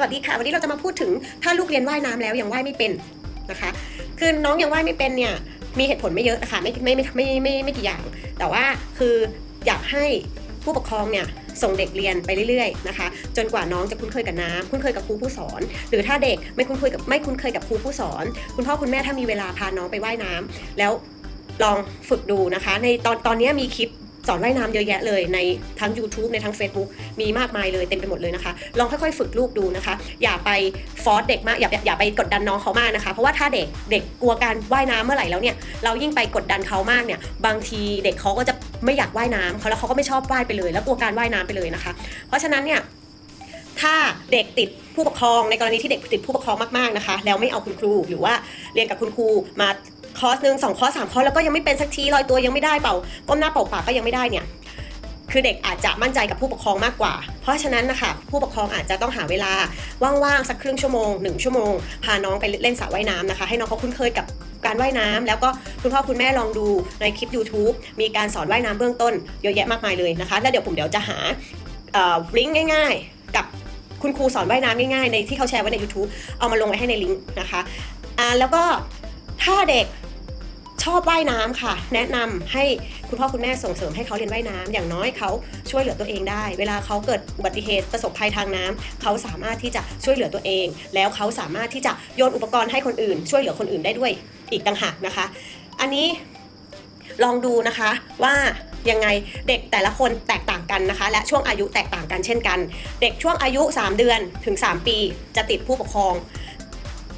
สวัสดีค่ะ วันนี้เราจะมาพูดถึงถ้าลูกเรียนว่ายน้ำแล้วยังว่ายไม่เป็นนะคะ คือน้องยังว่ายไม่เป็นเนี่ยมีเหตุผลไม่เยอะนะคะไม่ไม่ไม่ไม่ไม่ไม่ไม่กี่อย่าง แต่ว่าคืออยากให้ผู้ปกครองเนี่ยส่งเด็กเรียนไปเรื่อยๆนะคะ จนกว่าน้องจะคุ้นเคยกับน้ำคุ้นเคยกับครูผู้สอน หรือถ้าเด็กไม่คุ้นเคยกับไม่คุ้นเคยกับครูผู้สอน คุณพ่อคุณแม่ถ้ามีเวลาพาน้องไปว่ายน้ำแล้วลองฝึกดูนะคะ ในตอนตอนนี้มีคลิป สอนว่ายน้ำเยอะแยะเลยในทั้ง YouTube ในทั้ง Facebook มีมากมายเลยเต็มไปหมดเลยนะคะ ลองค่อยๆ ฝึกลูกดูนะคะ อย่าไปฟอร์สเด็กมากอย่าอย่าอย่าไปกดดันน้องเขามากนะคะ เพราะว่าถ้าเด็กเด็กกลัวการว่ายน้ำเมื่อไหร่แล้วเนี่ยเรายิ่งไปกดดันเขามากเนี่ยบางทีเด็กเขาก็จะไม่อยากว่ายน้ำเขาแล้วเขาก็ไม่ชอบว่ายไปเลย แล้วกลัวการว่ายน้ำไปเลยนะคะ เพราะฉะนั้นเนี่ยถ้าเด็กติดผู้ปกครองในกรณีที่เด็กติดผู้ปกครองมากๆนะคะ แล้วไม่เอาคุณครูหรือว่าเรียนกับคุณครูมา คอร์สหนึ่งสองคอร์สสามคอร์สแล้วก็ยังไม่เป็นสักทีลอยตัวยังไม่ได้เป่าก้มหน้าเป่าปากก็ยังไม่ได้เนี่ยคือเด็กอาจจะมั่นใจกับผู้ปกครองมากกว่า เพราะฉะนั้นนะคะผู้ปกครองอาจจะต้องหาเวลาว่างๆสักครึ่งชั่วโมงหนึ่งชั่วโมงพาน้องไปเล่นสระว่ายน้ำนะคะ ให้น้องเขาคุ้นเคยกับการว่ายน้ำแล้วก็คุณพ่อคุณแม่ลองดูในคลิป YouTube มีการสอนว่ายน้ำเบื้องต้นเยอะแยะมากมายเลยนะคะ แล้วเดี๋ยวผมเดี๋ยวจะหาลิงก์ง่าย ๆ กับคุณครูสอนว่ายน้ำง่ายๆในที่เขาแชร์ไว้ใน YouTube เอามาลงไว้ให้ในลิงก์นะคะอ่าแล้วก็ถ้าเด็ก อบว่ายน้ำค่ะ แนะนำให้คุณพ่อคุณแม่ส่งเสริมให้เขาเรียนว่ายน้ำอย่างน้อยเขาช่วยเหลือตัวเองได้ เวลาเขาเกิดอุบัติเหตุประสบภัยทางน้ำเขาสามารถที่จะช่วยเหลือตัวเอง แล้วเขาสามารถที่จะโยนอุปกรณ์ให้คนอื่น ช่วยเหลือคนอื่นได้ด้วยอีกต่างหากนะคะ อันนี้ลองดูนะคะว่ายังไงเด็กแต่ละคนแตกต่างกันนะคะ และช่วงอายุแตกต่างกันเช่นกัน เด็กช่วงอายุ 3 เดือนถึง 3 ปี จะติดผู้ปกครอง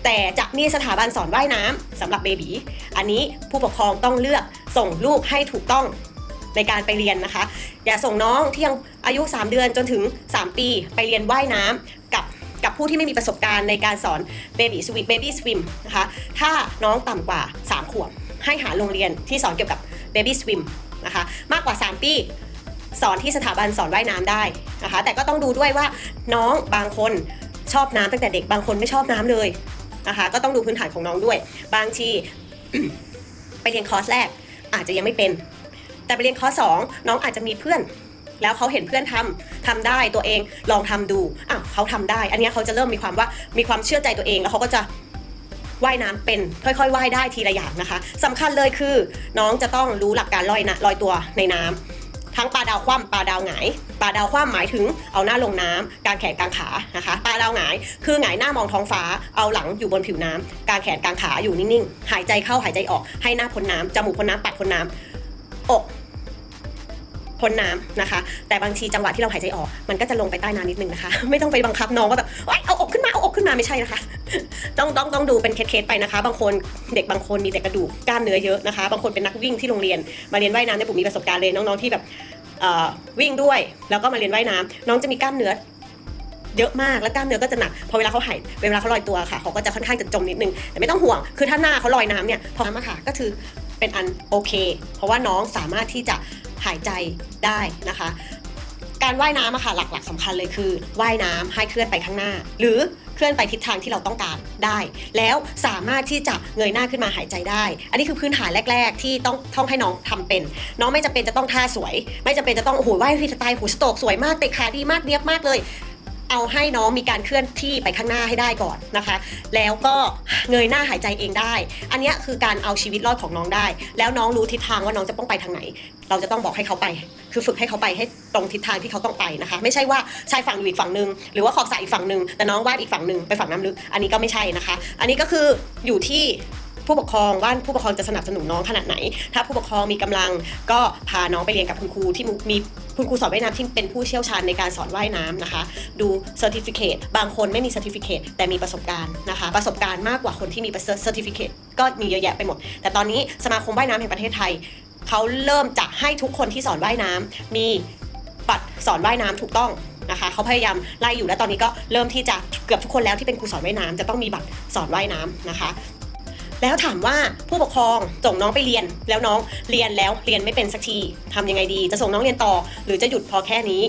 แต่จะมีสถาบันสอนว่ายน้ำสำหรับเบบีอันนี้ผู้ปกครองต้องเลือกส่งลูกให้ถูกต้องในการไปเรียนนะคะ อย่าส่งน้องที่ยังอายุ 3 เดือนจนถึง 3 ปีไปเรียนว่ายน้ำกับกับผู้ที่ไม่มีประสบการณ์ในการสอนเบบีสวิมเบบี้สวิมนะคะถ้าน้องต่ำกว่า 3 ขวบให้หาโรงเรียนที่สอนเกี่ยวกับเบบี้สวิมนะคะมากกว่า 3 ปีสอนที่สถาบันสอนว่ายน้ำได้นะคะแต่ก็ต้องดูด้วยว่าน้องบางคนชอบน้ำตั้งแต่เด็กบางคนไม่ชอบน้ำเลย นะคะ ก็ต้องดูพื้นฐานของน้องด้วย บางทีไปเรียนคอร์สแรก อาจจะยังไม่เป็น แต่ไปเรียนคอร์สสองน้องอาจจะมีเพื่อน แล้วเขาเห็นเพื่อนทำทำได้ตัวเองลองทำดูอะเขาทำได้ อันนี้เขาจะเริ่มมีความว่ามีความเชื่อใจตัวเองแล้วเขาก็จะว่ายน้ำเป็นค่อยๆว่ายได้ทีละอย่างนะคะสำคัญเลยคือน้องจะต้องรู้หลักการลอยนะลอยตัวในน้ำ ทั้งปลาดาวคว่ำปลาดาวหงายปลาดาวคว่ำหมายถึงเอาหน้าลงน้ำกางแขนกางขานะคะปลาดาวหงายคือหงายหน้ามองท้องฟ้าเอาหลังอยู่บนผิวน้ำกางแขนกางขาอยู่นิ่งๆหายใจเข้าหายใจออกให้หน้าพ้นน้ำจมูกพ้นน้ำปากพ้นน้ำอกพ้นน้ำนะคะ แต่บางทีจังหวะที่เราหายใจออก มันก็จะลงไปใต้น้ำนิดนึงนะคะ ไม่ต้องไปบังคับน้องว่าแบบเอาอกขึ้นมาเอาอกขึ้นมาไม่ใช่นะคะ ต้องต้องต้องดูเป็นเคสๆไปนะคะ บางคนเด็กบางคนมีแต่กระดูกกล้ามเนื้อเยอะนะคะ บางคนเป็นนักวิ่งที่โรงเรียน มาเรียนว่ายน้ำเนี่ยผมมีประสบการณ์เลยน้องๆที่แบบเอ่อวิ่งด้วย แล้วก็มาเรียนว่ายน้ำน้องจะมีกล้ามเนื้อเยอะมากแล้วกล้ามเนื้อก็จะหนักพอเวลาเขาหายเวลาเขาลอยตัวค่ะเขาก็จะค่อนข้างจะจมนิดนึงแต่ไม่ต้องห่วง คือถ้าหน้าเขาลอยน้ำเนี่ยพอน้ำอะค่ะก็คือเป็นอันโอเค เพราะว่าน้องสามารถที่จะหายใจได้นะคะ การว่ายน้ำอะค่ะหลัก ๆสำคัญเลยคือว่ายน้ำให้เคลื่อนไปข้างหน้า หรือเคลื่อนไปทิศทางที่เราต้องการได้ แล้วสามารถที่จะเงยหน้าขึ้นมาหายใจได้ อันนี้คือพื้นฐานแรก ๆ ที่ต้องท่องให้น้องทำเป็น น้องไม่จำเป็นจะต้องท่าสวย ไม่จำเป็นจะต้องโอ้โหว่ายฟรีสไตล์หูสโตรกสวยมากเตะขาดีมากเนียบมากเลย เอาให้น้องมีการเคลื่อนที่ไปข้างหน้าให้ได้ก่อนนะคะ แล้วก็เงยหน้าหายใจเองได้ อันนี้คือการเอาชีวิตรอดของน้องได้ แล้วน้องรู้ทิศทางว่าน้องจะต้องไปทางไหน เราจะต้องบอกให้เขาไป คือฝึกให้เขาไปให้ตรงทิศทางที่เขาต้องไปนะคะ ไม่ใช่ว่าชายฝั่งอยู่อีกฝั่งหนึ่งหรือว่าขอบสระอีกฝั่งหนึ่งแต่น้องว่ายอีกฝั่งหนึ่งไปฝั่งน้ำลึก อันนี้ก็ไม่ใช่นะคะ อันนี้ก็คืออยู่ที่ ผู้ปกครองว่าผู้ปกครองจะสนับสนุนน้องขนาดไหน ถ้าผู้ปกครองมีกำลังก็พาน้องไปเรียนกับคุณครูที่มีคุณครูสอนว่ายน้ำที่เป็นผู้เชี่ยวชาญในการสอนว่ายน้ำนะคะ ดูเซอร์ติฟิเคตบางคนไม่มีเซอร์ติฟิเคตแต่มีประสบการณ์นะคะ ประสบการณ์มากกว่าคนที่มีเซอร์ติฟิเคตก็มีเยอะแยะไปหมด แต่ตอนนี้สมาคมว่ายน้ำแห่งประเทศไทยเขาเริ่มจะให้ทุกคนที่สอนว่ายน้ำมีบัตรสอนว่ายน้ำถูกต้องนะคะเขาพยายามไล่อยู่แล้วตอนนี้ก็เริ่มที่จะเกือบทุกคนแล้วที่เป็นครูสอนว่ายน้ำจะต้องมีบัตรสอนว่ายน้ำนะคะ แล้วถามว่าผู้ปกครองส่งน้องไปเรียน แล้วน้องเรียนแล้วเรียนไม่เป็นสักทีทำยังไงดี จะส่งน้องเรียนต่อ หรือจะหยุดพอแค่นี้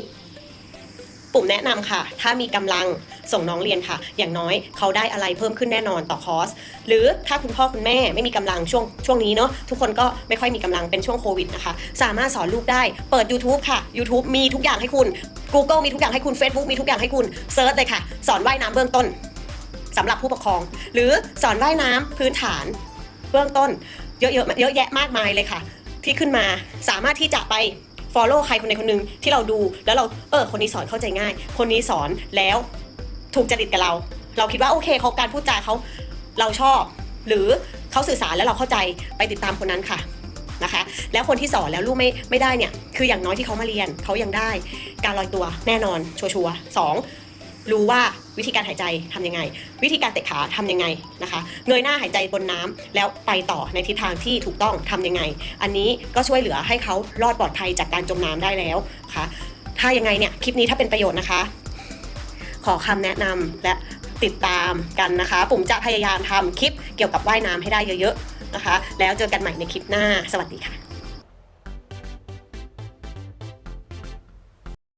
ปุ่มแนะนำค่ะ ถ้ามีกำลังส่งน้องเรียนค่ะ อย่างน้อยเขาได้อะไรเพิ่มขึ้นแน่นอนต่อคอร์ส หรือถ้าคุณพ่อคุณแม่ไม่มีกำลังช่วงช่วงนี้เนาะทุกคนก็ไม่ค่อยมีกำลังเป็นช่วงโควิดนะคะ สามารถสอนลูกได้ เปิด YouTube ค่ะ YouTube มีทุกอย่างให้คุณ Google มีทุกอย่างให้คุณ Facebook มีทุกอย่างให้คุณเซิร์ชเลยค่ะ สอนว่ายน้ำเบื้องต้น สำหรับผู้ปกครอง หรือสอนว่ายน้ำพื้นฐาน เบื้องต้นเยอะๆเยอะแยะมากมายเลยค่ะ ที่ขึ้นมาสามารถที่จะไป follow ใครคนใดคนหนึ่งที่เราดูแล้วเราเออคนนี้สอนเข้าใจง่าย คนนี้สอนแล้วถูกจริตกับเรา เราคิดว่าโอเคเขาการพูดจาเขาเราชอบ หรือเขาสื่อสารแล้วเราเข้าใจไปติดตามคนนั้นค่ะนะคะ แล้วคนที่สอนแล้วลูกไม่ไม่ได้เนี่ยคืออย่างน้อยที่เขามาเรียนเขายังได้การลอยตัวแน่นอนชัวร์ๆสอง รู้ว่าวิธีการหายใจทำยังไง วิธีการเตะขาทำยังไงนะคะ เงยหน้าหายใจบนน้ำแล้วไปต่อในทิศทางที่ถูกต้องทำยังไง อันนี้ก็ช่วยเหลือให้เขารอดปลอดภัยจากการจมน้ำได้แล้วค่ะถ้ายังไงเนี่ยคลิปนี้ถ้าเป็นประโยชน์นะคะ ขอคำแนะนำและติดตามกันนะคะปุ่มจะพยายามทำคลิปเกี่ยวกับว่ายน้ำให้ได้เยอะๆนะคะ แล้วเจอกันใหม่ในคลิปหน้า สวัสดีค่ะ